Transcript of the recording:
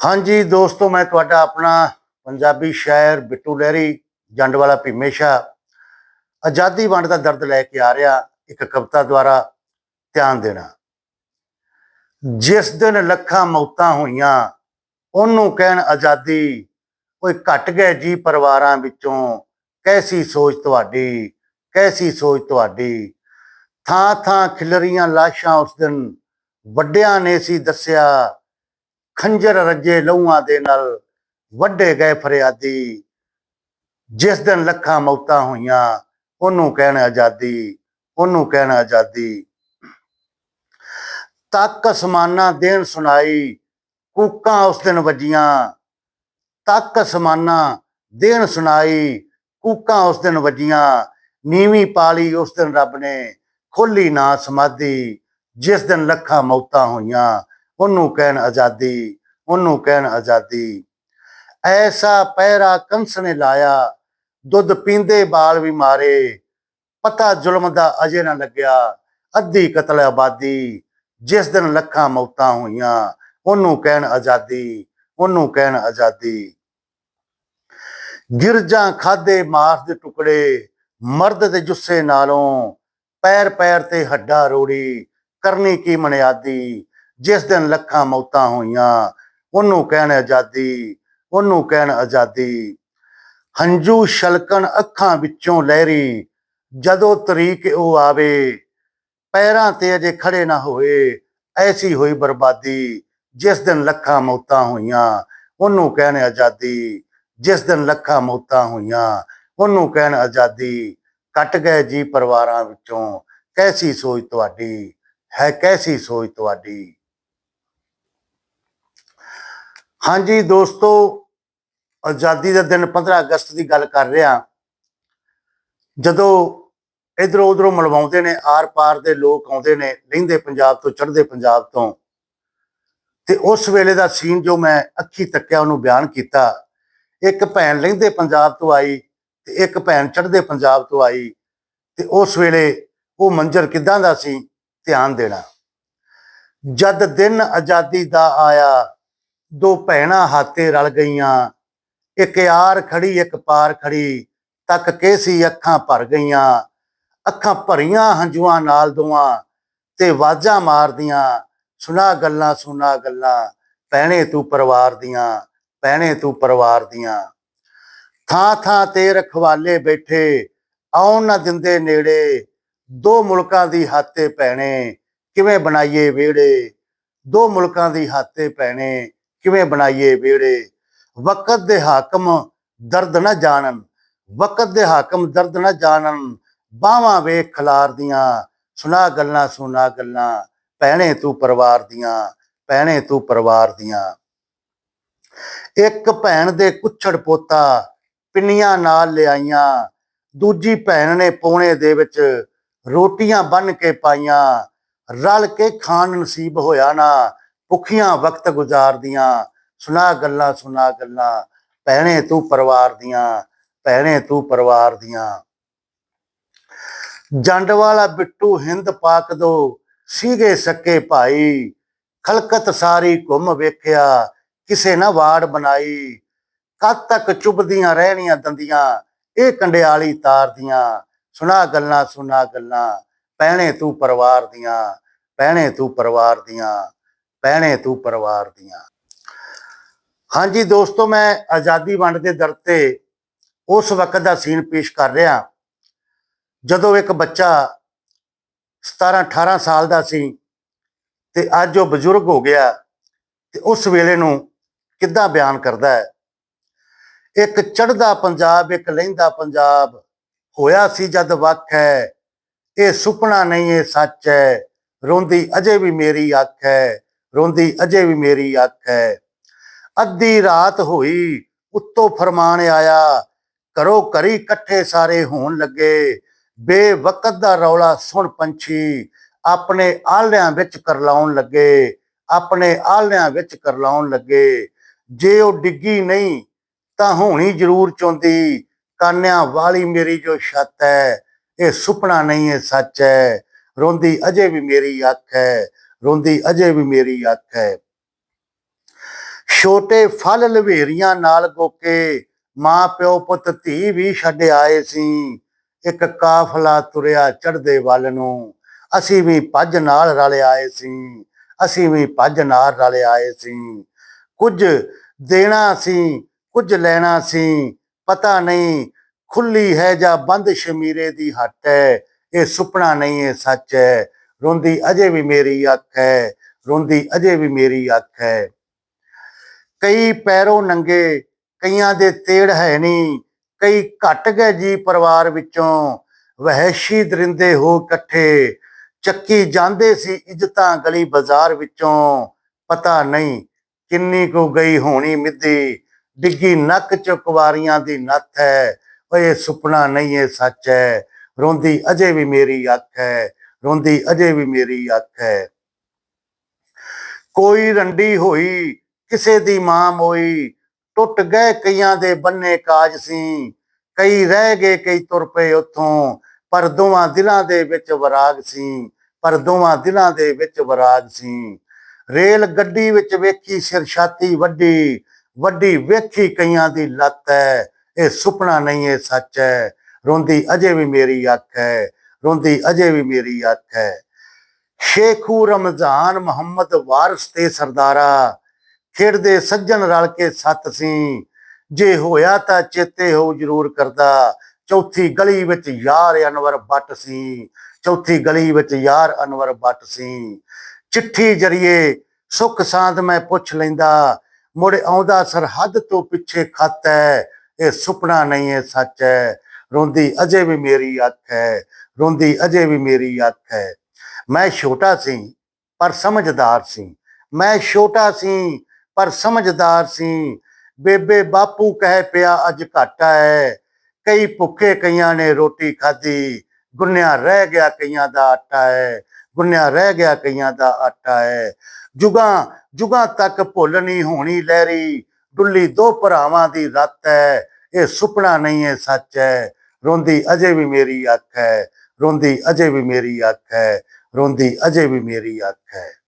ਹਾਂਜੀ ਦੋਸਤੋ, ਮੈਂ ਤੁਹਾਡਾ ਆਪਣਾ ਪੰਜਾਬੀ ਸ਼ਾਇਰ ਬਿੱਟੂ ਲਹਿਰੀ, ਜੰਡ ਵਾਲਾ ਭੀਮੇਸ਼ਾ। ਆਜ਼ਾਦੀ ਵੰਡ ਦਾ ਦਰਦ ਲੈ ਕੇ ਆ ਰਿਹਾ ਇੱਕ ਕਵਿਤਾ ਦੁਆਰਾ ਧਿਆਨ ਦੇਣਾ। ਜਿਸ ਦਿਨ ਲੱਖਾਂ ਮੌਤਾਂ ਹੋਈਆਂ, ਉਹਨੂੰ ਕਹਿਣ ਆਜ਼ਾਦੀ, ਓਏ ਘਟ ਗਏ ਜੀ ਪਰਿਵਾਰਾਂ ਵਿੱਚੋਂ। ਕੈਸੀ ਸੋਚ ਤੁਹਾਡੀ, ਕੈਸੀ ਸੋਚ ਤੁਹਾਡੀ। ਥਾਂ ਥਾਂ ਖਿਲਰੀਆਂ ਲਾਸ਼ਾਂ ਉਸ ਦਿਨ ਵੱਡਿਆਂ ਨੇ ਸੀ ਦੱਸਿਆ। ਖੰਜਰ ਰੱਜੇ ਲਹੂਆਂ ਦੇ ਨਾਲ ਵੱਡੇ ਗਏ ਫਰਿਆਦੀ। ਜਿਸ ਦਿਨ ਲੱਖਾਂ ਮੌਤਾਂ ਹੋਈਆਂ, ਉਹਨੂੰ ਕਹਿਣ ਆਜ਼ਾਦੀ, ਉਹਨੂੰ ਕਹਿਣ ਆਜ਼ਾਦੀ। ਤੱਕ ਅਸਮਾਨਾਂ ਦੇਣ ਸੁਣਾਈ, ਕੂਕਾਂ ਉਸ ਦਿਨ ਵੱਜੀਆਂ। ਤੱਕ ਅਸਮਾਨਾਂ ਦੇਣ ਸੁਣਾਈ, ਕੂਕਾਂ ਉਸ ਦਿਨ ਵੱਜੀਆਂ। ਨੀਵੀਂ ਪਾਲੀ ਉਸ ਦਿਨ ਰੱਬ ਨੇ, ਖੋਲੀ ਨਾ ਸਮਾਧੀ। ਜਿਸ ਦਿਨ ਲੱਖਾਂ ਮੌਤਾਂ ਹੋਈਆਂ, ਉਹਨੂੰ ਕਹਿਣ ਆਜ਼ਾਦੀ। ਉਹਨੂੰ ਕਹਿਣ ਆਜ਼ਾਦੀ। ਐਸਾ ਪਹਿਰਾ ਕੰਸ ਨੇ ਲਾਇਆ, ਦੁੱਧ ਪੀਂਦੇ ਬਾਲ ਵੀ ਮਾਰੇ। ਪਤਾ ਜ਼ੁਲਮ ਦਾ ਅਜੇ ਨਾ ਲੱਗਿਆ, ਅੱਧੀ ਕਤਲ ਆਬਾਦੀ। ਜਿਸ ਦਿਨ ਲੱਖਾਂ ਮੌਤਾਂ ਹੋਈਆਂ, ਉਹਨੂੰ ਕਹਿਣ ਆਜ਼ਾਦੀ, ਉਹਨੂੰ ਕਹਿਣ ਆਜ਼ਾਦੀ। ਗਿਰਜਾਂ ਖਾਦੇ ਮਾਸ ਦੇ ਟੁਕੜੇ, ਮਰਦ ਦੇ ਜੁੱਸੇ ਨਾਲੋਂ ਪੈਰ ਪੈਰ ਤੇ ਹੱਡਾ ਰੋੜੀ, ਕਰਨੀ ਕੀ ਮਨਿਆਦੀ। ਜਿਸ ਦਿਨ ਲੱਖਾਂ ਮੌਤਾਂ ਹੋਈਆਂ ਉਹਨੂੰ ਕਹਿਣ ਆਜ਼ਾਦੀ, ਉਹਨੂੰ ਕਹਿਣ ਆਜ਼ਾਦੀ। ਹੰਝੂ ਛਲਕਣ ਅੱਖਾਂ ਵਿੱਚੋਂ ਲਹਿਰੀ, ਜਦੋਂ ਤਰੀਕ ਉਹ ਆਵੇ, ਪੈਰਾਂ ਤੇ ਅਜੇ ਖੜੇ ਨਾ ਹੋਏ, ਐਸੀ ਹੋਈ ਬਰਬਾਦੀ, ਜਿਸ ਦਿਨ ਲੱਖਾਂ ਮੌਤਾਂ ਹੋਈਆਂ, ਉਹਨੂੰ ਕਹਿਣ ਆਜ਼ਾਦੀ, ਜਿਸ ਦਿਨ ਲੱਖਾਂ ਮੌਤਾਂ ਹੋਈਆਂ, ਉਹਨੂੰ ਕਹਿਣ ਆਜ਼ਾਦੀ। ਕੱਟ ਗਏ ਜੀ ਪਰਿਵਾਰਾਂ ਵਿੱਚੋਂ, ਕੈਸੀ ਸੋਚ ਤੁਹਾਡੀ, ਹੈ ਕੈਸੀ ਸੋਚ ਤੁਹਾਡੀ? ਹਾਂਜੀ ਦੋਸਤੋ, ਆਜ਼ਾਦੀ ਦਾ ਦਿਨ 15 ਅਗਸਤ ਦੀ ਗੱਲ ਕਰ ਰਿਹਾ ਜਦੋਂ ਇਧਰੋਂ ਉਧਰੋਂ ਮਲਵਾਉਂਦੇ ਨੇ ਆਰ ਪਾਰ ਦੇ ਲੋਕ ਆਉਂਦੇ ਨੇ, ਲਹਿੰਦੇ ਪੰਜਾਬ ਤੋਂ, ਚੜ੍ਹਦੇ ਪੰਜਾਬ ਤੋਂ। ਤੇ ਉਸ ਵੇਲੇ ਦਾ ਸੀਨ ਜੋ ਮੈਂ ਅੱਖੀ ਤੱਕਿਆ, ਉਹਨੂੰ ਬਿਆਨ ਕੀਤਾ। ਇੱਕ ਭੈਣ ਲਹਿੰਦੇ ਪੰਜਾਬ ਤੋਂ ਆਈ ਤੇ ਇੱਕ ਭੈਣ ਚੜ੍ਹਦੇ ਪੰਜਾਬ ਤੋਂ ਆਈ ਤੇ ਉਸ ਵੇਲੇ ਉਹ ਮੰਜ਼ਰ ਕਿਦਾਂ ਦਾ ਸੀ, ਧਿਆਨ ਦੇਣਾ। ਜਦ ਦਿਨ ਆਜ਼ਾਦੀ ਦਾ ਆਇਆ ਦੋ ਭੈਣਾਂ ਹਾਤੇ ਰਲ ਗਈਆਂ। ਇੱਕ ਯਾਰ ਖੜੀ, ਇੱਕ ਪਾਰ ਖੜੀ, ਤੱਕ ਕੇ ਸੀ ਅੱਖਾਂ ਭਰ ਗਈਆਂ। ਅੱਖਾਂ ਭਰੀਆਂ ਹੰਝੂਆਂ ਨਾਲ ਦੋਆਂ ਤੇ ਵਾਜਾਂ ਮਾਰਦੀਆਂ। ਸੁਣਾ ਗੱਲਾਂ ਸੁਣਾ ਗੱਲਾਂ ਪਹਿਣੇ ਤੂੰ ਪਰਿਵਾਰ ਦੀਆਂ ਪਹਿਣੇ ਤੂੰ ਪਰਿਵਾਰ ਦੀਆਂ। ਥਾਂ ਥਾਂ ਤੇ ਰਖਵਾਲੇ ਬੈਠੇ, ਆਉਣ ਨਾ ਦਿੰਦੇ ਨੇੜੇ। ਦੋ ਮੁਲਕਾਂ ਦੀ ਹਾਤੇ ਪੈਣੇ ਕਿਵੇਂ ਬਣਾਈਏ ਵਿਹੜੇ? ਦੋ ਮੁਲਕਾਂ ਦੀ ਹਾਤੇ ਪੈਣੇ ਕਿਵੇਂ ਬਣਾਈਏ ਵਿਹੜੇ ਵਕਤ ਦੇ ਹਾਕਮ ਦਰਦ ਨਾ ਜਾਣਨ, ਵਕਤ ਦੇ ਹਾਕਮ ਦਰਦ ਨਾ ਜਾਣਨ। ਬਾਹਾਂ ਵੇਖ ਖਲਾਰਦੀਆਂ ਸੁਣਾ ਗੱਲਾਂ ਸੁਣਾ ਗੱਲਾਂ। ਪਹਿਣੇ ਤੂੰ ਪਰਿਵਾਰ ਦੀਆਂ ਪਹਿਣੇ ਤੂੰ ਪਰਿਵਾਰ ਦੀਆਂ। ਇੱਕ ਭੈਣ ਦੇ ਕੁੱਛੜ ਪੋਤਾ ਪਿੰਨੀਆਂ ਨਾਲ ਲਿਆਈਆਂ। ਦੂਜੀ ਭੈਣ ਨੇ ਪੌਣੇ ਦੇ ਵਿੱਚ ਰੋਟੀਆਂ ਬੰਨ ਕੇ ਪਾਈਆਂ। ਰਲ ਕੇ ਖਾਣ ਨਸੀਬ ਹੋਇਆ ਨਾ। ਭੁੱਖੀਆਂ ਵਕਤ ਗੁਜ਼ਾਰਦੀਆਂ, ਸੁਣਾ ਗੱਲਾਂ ਸੁਣਾ ਗੱਲਾਂ, ਭੈਣੇ ਤੂੰ ਪਰਿਵਾਰ ਦੀਆਂ, ਭੈਣੇ ਤੂੰ ਪਰਿਵਾਰ ਦੀਆਂ। ਜੰਡ ਵਾਲਾ ਬਿੱਟੂ ਹਿੰਦ ਪਾਕ ਦੋ, ਸੀਗੇ ਸੱਕੇ ਭਾਈ, ਖਲਕਤ ਸਾਰੀ ਘੁੰਮ ਵੇਖਿਆ, ਕਿਸੇ ਨਾ ਵਾੜ ਬਣਾਈ। ਕਦ ਤੱਕ ਚੁੱਭਦੀਆਂ ਰਹਿਣੀਆਂ ਦੰਦੀਆਂ, ਇਹ ਕੰਡਿਆਲੀ ਤਾਰਦੀਆਂ ਸੁਣਾ ਗੱਲਾਂ ਸੁਣਾ ਗੱਲਾਂ ਪਹਿਣੇ ਤੂੰ ਪਰਿਵਾਰ ਦੀਆਂ ਪਹਿਣੇ ਤੂੰ ਪਰਿਵਾਰ ਦੀਆਂ। ਪਹਿਣੇ ਤੂੰ ਪਰਿਵਾਰ ਦੀਆਂ। ਹਾਂਜੀ ਦੋਸਤੋ, ਮੈਂ ਆਜ਼ਾਦੀ ਵੰਡ ਦੇ ਦਰ ਤੇ ਉਸ ਵਕਤ ਦਾ ਸੀਨ ਪੇਸ਼ ਕਰ ਰਿਹਾ। ਜਦੋਂ ਇੱਕ ਬੱਚਾ 17 18 ਸਾਲ ਦਾ ਸੀ ਤੇ ਅੱਜ ਉਹ ਬਜ਼ੁਰਗ ਹੋ ਗਿਆ ਤੇ ਉਸ ਵੇਲੇ ਨੂੰ ਕਿੱਦਾਂ ਬਿਆਨ ਕਰਦਾ ਹੈ? ਇੱਕ ਚੜਦਾ ਪੰਜਾਬ, ਇੱਕ ਲਹਿੰਦਾ ਪੰਜਾਬ ਹੋਇਆ ਸੀ ਜਦ ਵਕ ਹੈ। ਇਹ ਸੁਪਨਾ ਨਹੀਂ, ਇਹ ਸੱਚ ਹੈ। ਰੋਂਦੀ ਅਜੇ ਵੀ ਮੇਰੀ ਅੱਖ ਹੈ। ਰੋਂਦੀ, ਅਜੇ ਵੀ ਮੇਰੀ ਅੱਖ ਹੈ। ਅੱਧੀ ਰਾਤ ਹੋਈ, ਉੱਤੋਂ ਫਰਮਾਨ ਆਇਆ ਕਰੋ ਕਰੀ ਇਕੱਠੇ ਸਾਰੇ ਹੋਣ ਲੱਗੇ। ਬੇਵਕਤ ਦਾ ਰੌਲਾ ਸੁਣ ਪੰਛੀ, ਆਪਣੇ ਆਲਿਆਂ ਵਿੱਚ ਕਰਲਾਉਣ ਲੱਗੇ, ਆਪਣੇ ਆਲਿਆਂ ਵਿੱਚ ਕਰਲਾਉਣ ਲੱਗੇ। ਜੇ ਉਹ ਡਿੱਗੀ ਨਹੀਂ, ਤਾਂ ਹੋਣੀ ਜ਼ਰੂਰ ਚਾਹੁੰਦੀ ਕਾਨਿਆਂ ਵਾਲੀ ਮੇਰੀ ਜੋ ਛੱਤ ਹੈ, ਇਹ ਸੁਪਨਾ ਨਹੀਂ, ਇਹ ਸੱਚ ਹੈ। ਰੋਂਦੀ, ਅਜੇ ਵੀ ਮੇਰੀ ਅੱਖ ਹੈ। ਰੋਂਦੀ, ਅਜੇ ਵੀ ਮੇਰੀ ਅੱਖ ਹੈ। ਛੋਟੇ ਫਲ ਲਵੇਰੀਆਂ ਨਾਲ ਗੋਕੇ, ਮਾਂ ਪਿਓ ਪੁੱਤ ਧੀ ਵੀ ਛੱਡ ਆਏ ਸੀ। ਇੱਕ ਕਾਫਲਾ ਤੁਰਿਆ ਚੜਦੇ ਵੱਲ ਨੂੰ। ਅਸੀਂ ਵੀ ਭੱਜ ਨਾਲ ਰਲ ਆਏ ਸੀ। ਅਸੀਂ ਵੀ ਭੱਜ ਨਾਲ ਰਲ ਆਏ ਸੀ। ਕੁਝ ਦੇਣਾ ਸੀ, ਕੁਝ ਲੈਣਾ ਸੀ। ਪਤਾ ਨਹੀਂ ਖੁੱਲੀ ਹੈ ਜਾਂ ਬੰਦ ਸ਼ਮੀਰੇ ਦੀ ਹੱਟ ਹੈ। ਇਹ ਸੁਪਨਾ ਨਹੀਂ, ਇਹ ਸੱਚ ਹੈ। ਰੋਂਦੀ ਅਜੇ ਵੀ ਮੇਰੀ ਅੱਖ ਹੈ, ਰੋਂਦੀ ਅਜੇ ਵੀ ਮੇਰੀ ਅੱਖ ਹੈ। ਕਈ ਪੈਰੋਂ ਨੰਗੇ, ਕਈਆਂ ਦੇ ਤੇੜ ਹੈ ਨਹੀਂ ਕਈ ਘਟ ਗਏ ਜੀ ਪਰਿਵਾਰ ਵਿੱਚੋਂ, ਵਹਿਸ਼ੀ ਦਰਿੰਦੇ ਹੋ ਇਕੱਠੇ, ਚੱਕੀ ਜਾਂਦੇ ਸੀ ਇੱਜ਼ਤਾਂ ਗਲੀ ਬਾਜ਼ਾਰ ਵਿੱਚੋਂ, ਪਤਾ ਨਹੀਂ ਕਿੰਨੀ ਕੁ ਗਈ ਹੋਣੀ ਮਿੱਦੀ ਡਿੱਗੀ ਨੱਕ ਚ ਕੁਵਾਰੀਆਂ ਦੀ ਨੱਥ ਹੈ, ਓਏ ਸੁਪਨਾ ਨਹੀਂ ਇਹ ਸੱਚ ਹੈ, ਰੋਂਦੀ ਅਜੇ ਵੀ ਮੇਰੀ ਅੱਖ ਹੈ। ਰੋਂਦੀ ਅਜੇ ਵੀ ਮੇਰੀ ਅੱਖ ਹੈ। ਕੋਈ ਰੰਡੀ ਹੋਈ, ਕਿਸੇ ਦੀ ਮਾਂ ਮੋਈ, ਟੁੱਟ ਗਏ ਕਈਆਂ ਦੇ ਬੰਨੇ ਕਾਜ ਸੀ। ਕਈ ਰਹਿ ਗਏ, ਕਈ ਤੁਰ ਪਏ ਉੱਥੋਂ, ਪਰ ਦੋਵਾਂ ਦਿਲਾਂ ਦੇ ਵਿੱਚ ਵਿਰਾਗ ਸੀ। ਪਰ ਦੋਵਾਂ ਦਿਲਾਂ ਦੇ ਵਿੱਚ ਵਿਰਾਗ ਸੀ। ਰੇਲ ਗੱਡੀ ਵਿੱਚ ਵੇਖੀ ਸਿਰਛਾਤੀ ਵੱਡੀ ਵੱਡੀ ਵੇਖੀ ਕਈਆਂ ਦੀ ਲੱਤ ਹੈ। ਇਹ ਸੁਪਨਾ ਨਹੀਂ, ਇਹ ਸੱਚ ਹੈ। ਰੋਂਦੀ, ਅਜੇ ਵੀ ਮੇਰੀ ਅੱਖ ਹੈ। ਰੋਂਦੀ, ਅਜੇ ਵੀ ਮੇਰੀ ਅੱਖ ਹੈ। ਸ਼ੇਖੂ ਰਮਜ਼ਾਨ ਮੁਹੰਮਦ ਵਾਰਿਸ ਤੇ ਸਰਦਾਰਾ। ਖੇਡਦੇ ਸੱਜਣ ਰਲ ਕੇ ਸੱਤ ਸੀ। ਜੇ ਹੋਇਆ ਤਾਂ ਚੇਤੇ ਹੋ ਜ਼ਰੂਰ ਕਰਦਾ। ਚੌਥੀ ਗਲੀ ਵਿੱਚ ਯਾਰ ਅਨਵਰ ਬੱਟ ਸੀ। ਚੌਥੀ ਗਲੀ ਵਿੱਚ ਯਾਰ ਅਨਵਰ ਬੱਟ ਸੀ। ਚਿੱਠੀ ਜਰੀਏ ਸੁੱਖ ਸਾਂਦ ਮੈਂ ਪੁੱਛ ਲੈਂਦਾ। ਮੁੜ ਆਉਂਦਾ ਸਰਹੱਦ ਤੋਂ ਪਿੱਛੇ ਖੱਤ ਹੈ। ਇਹ ਸੁਪਨਾ ਨਹੀਂ ਇਹ ਸੱਚ ਹੈ। ਰੋਂਦੀ, ਅਜੇ ਵੀ ਮੇਰੀ ਅੱਖ ਹੈ। ਰੋਂਦੀ, ਅਜੇ ਵੀ ਮੇਰੀ ਅੱਖ ਹੈ। ਮੈਂ ਛੋਟਾ ਸੀ, ਪਰ ਸਮਝਦਾਰ ਸੀ। ਮੈਂ ਛੋਟਾ ਸੀ, ਪਰ ਸਮਝਦਾਰ ਸੀ। ਬੇਬੇ ਬਾਪੂ ਕਹਿ ਪਿਆ ਅੱਜ ਘਾਟਾ ਹੈ। ਕਈ ਭੁੱਖੇ ਕਈਆਂ ਨੇ ਰੋਟੀ ਖਾਧੀ। ਗੁੰਨਿਆ ਰਹਿ ਗਿਆ ਕਈਆਂ ਦਾ ਆਟਾ ਹੈ। ਗੁੰਨਿਆ ਰਹਿ ਗਿਆ ਕਈਆਂ ਦਾ ਆਟਾ ਹੈ। ਜੁਗਾਂ ਜੁਗਾਂ ਤੱਕ ਭੁੱਲ ਨਹੀਂ ਹੋਣੀ ਲਹਿਰੀ। ਡੁੱਲੀ ਦੋ ਭਰਾਵਾਂ ਦੀ ਰੱਤ ਹੈ। ਇਹ ਸੁਪਨਾ ਨਹੀਂ ਹੈ ਸੱਚ ਹੈ। ਰੋਂਦੀ ਅਜੇ ਵੀ ਮੇਰੀ ਅੱਖ ਹੈ, ਰੋਂਦੀ ਅਜੇ ਵੀ ਮੇਰੀ ਅੱਖ ਹੈ, ਰੋਂਦੀ ਅਜੇ ਵੀ ਮੇਰੀ ਅੱਖ ਹੈ।